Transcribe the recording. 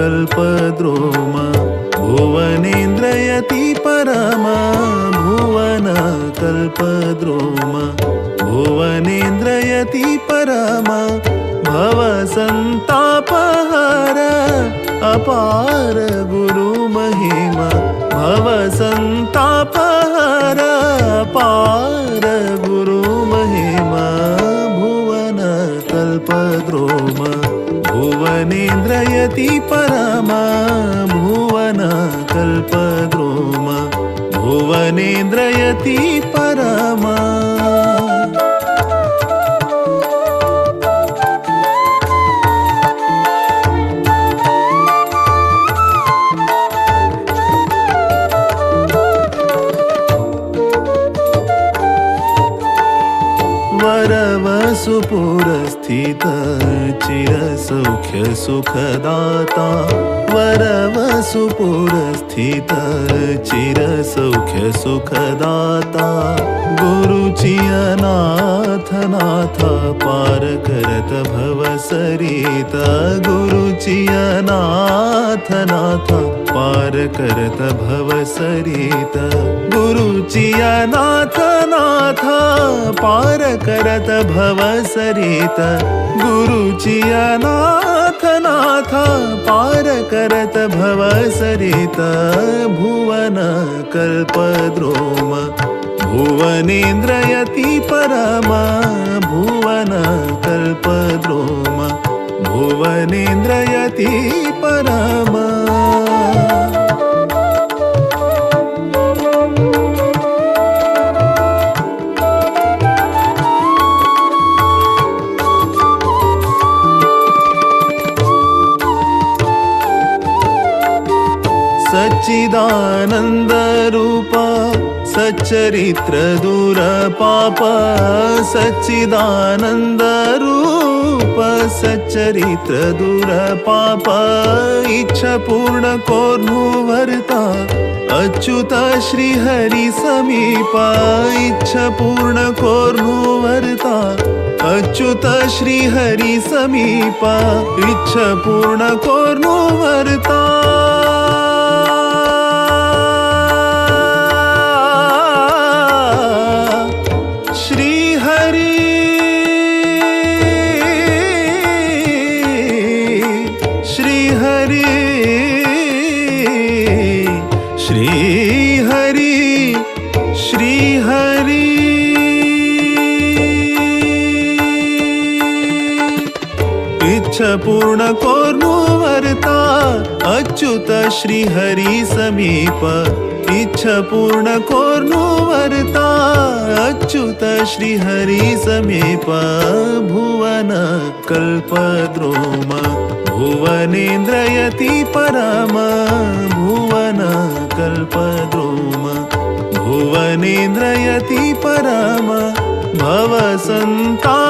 कल्पद्रोम भुवनेन्द्रयति परमा भुवन कल्पद्रोम भुवनेन्द्रयति परमा भवसन्तापहार अपार गुरुमहिमा भवसन्तापहार भुवनेन्द्रयति परमा भुवन कल्पद्रोम भुवनेन्द्रयति परमा वरवसुपुरस्थित चिरसौख्य सुखदाता. वरवसुपुरस्थित चिरसौख्य सुखदाता. गुरुचियनाथ नाथ पार करत भव सरित. गुरुचियनाथ नाथ पार करत भव सरित. गुरुचियनाथ नाथ पार करत भव सरित गुरुचियनाथ नाथ पार करत भव सरित भुवन कल्पद्रोम भुवनेन्द्रयति परमा भुवन कल्पद्रोम भुवनेन्द्रयति सच्चिदानन्दरूप सच्चरित्र दूरपाप सच्चिदानन्दरूप सच्चरित्र दूरपाप इच्छा पूर्ण कोर्नुवर्ता अच्युत श्रीहरि समीप इच्छा अच्युत श्रीहरि समीप श्रीहरि श्रीहरि श्रीहरि। इच्छा पूर्ण कोर्नुवर्ता अच्युत श्रीहरि समीप। इच्छा पूर्ण कोर्नुवर्ता अच्युत श्रीहरि समीप। भुवन कल्पद्रोम भुवनेन्द्रयति परमा भुवन कल्पद्रोम भुवनेन्द्रयति परमा भवसन्ताप